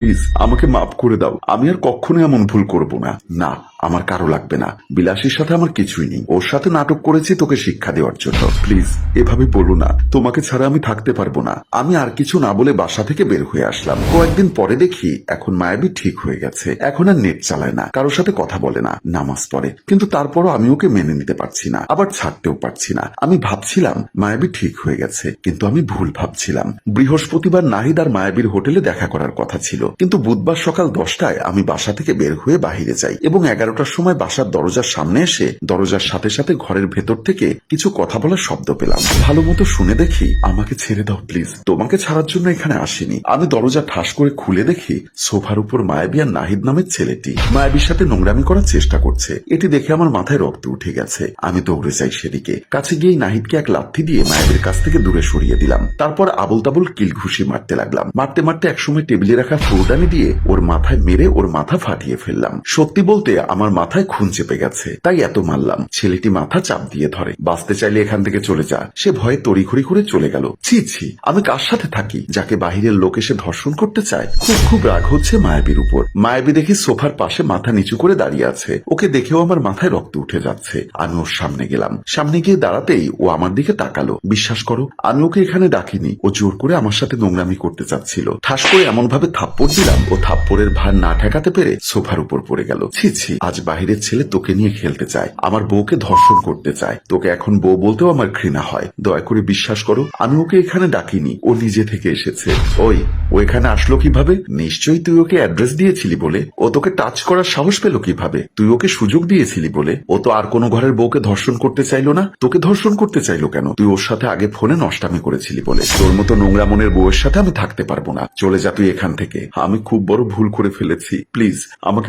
Please আমাকে মাফ করে দাও। আমি আর কখনো এমন ভুল করব না। না। আমার কারও লাগবে না। বিলাসীর সাথে আমার কিছুই নেই। ওর সাথে নাটক করেছি, তোকে শিক্ষা দেওয়ার জন্য। প্লিজ, এভাবে বলো না। তোমাকে ছাড়া আমি থাকতে পারব না। আমি আর কিছু না বলে বাসা থেকে বের হয়ে আসলাম। কয়েকদিন পরে দেখি, এখন মায়াবী ঠিক হয়ে গেছে। এখন আর নেট চালায় না। কারোর সাথে কথা বলে না, নামাজ পড়ে। কিন্তু তারপরও আমি ওকে মেনে নিতে পারছি না, আবার ছাড়তেও পারছি না। আমি ভাবছিলাম, মায়াবী ঠিক হয়ে গেছে। কিন্তু আমি ভুল ভাবছিলাম। বৃহস্পতিবার নাহিদ আর মায়াবীর হোটেলে দেখা করার কথা ছিল। কিন্তু বুধবার সকাল দশটায় আমি বাসা থেকে বের হয়ে বাহিরে যাই এবং এগারোটার সময় বাসার দরজার সামনে এসে দরজার সাথে সাথে ঘরের ভেতর থেকে কিছু কথা বলার শব্দ পেলাম। ভালো মতো শুনে দেখি আমাকে ছেড়ে দাও, প্লিজ। তোমাকে ছাড়ার জন্য এখানে আসিনি। আমি দরজা ঠাস করে খুলে দেখি সোফার উপর মায়াবী আর নাহিদ নামের ছেলেটি মায়াবীর সাথে নোংরামি করার চেষ্টা করছে। এটি দেখে আমার মাথায় রক্ত উঠে গেছে। আমি দৌড়ে যাই সেদিকে। কাছে গিয়ে নাহিদকে এক লাথি দিয়ে মায়াবীর কাছ থেকে দূরে সরিয়ে দিলাম। তারপর আবল তাবল কিল ঘুষি মারতে লাগলাম। মারতে মারতে একসময় টেবিলে রাখা ফুলদানি দিয়ে ওর মাথায় মেরে ওর মাথা ফাটিয়ে ফেললাম। সত্যি বলতে আমার মাথায় খুন চেপে গেছে। তাই এত মারলাম। ছেলেটি মাথা চাপ দিয়ে ধরে। বাঁচতে চাইলে এখান থেকে চলে যা। সে ভয়ে তড়িঘড়ি করে চলে গেল। ছি ছি, আমি কার সাথে থাকি? যাকে বাহিরের লোক এসে ধর্ষণ করতে চায়? খুব খুব রাগ হচ্ছে মায়াবীর উপর। মায়াবী দেখি সোফার পাশে মাথা নিচু করে দাঁড়িয়ে আছে। ওকে দেখেও আমার মাথায় রক্ত উঠে যাচ্ছে। আমি ওর সামনে গেলাম। সামনে গিয়ে দাঁড়াতেই ও আমার দিকে তাকালো। বিশ্বাস করো, আমি ওকে এখানে ডাকিনি। ও জোর করে আমার সাথে নোংরামি করতে চাচ্ছিল। ঠাস করে এমন ভাবে থাপ্পড় দিলাম। ও থাপ্পড়ের ভার না ঠেকাতে পেরে সোফার উপর পড়ে গেল। ছি ছি আজ বাহিরের ছেলে তোকে নিয়ে খেলতে চায়। আমার বউকে ধর্ষণ করতে চায়। তোকে এখন বউ বলতেও আমার ঘৃণা হয়। দয়া করে বিশ্বাস করো, আমি ওকে এখানে ডাকিনি। ও নিজে থেকে এসেছে। ওই, ও এখানে আসলো কীভাবে? নিশ্চয়ই তুই ওকে অ্যাড্রেস দিয়েছিলি বলে। ও তোকে টাচ করার সাহস পেল কীভাবে? তুই ওকে সুযোগ দিয়েছিলি বলে। ও তো আর কোনো ঘরের বউকে ধর্ষণ করতে চাইলো না। তোকে ধর্ষণ করতে চাইলো কেন? তুই ওর সাথে আগে ফোনে নষ্টামি করেছিলি বলে। তোর মতো নোংরা মনের বউয়ের সাথে আমি থাকতে পারব না। চলে যা তুই এখান থেকে। আমি খুব বড় ভুল করে ফেলেছি। প্লিজ, আমাকে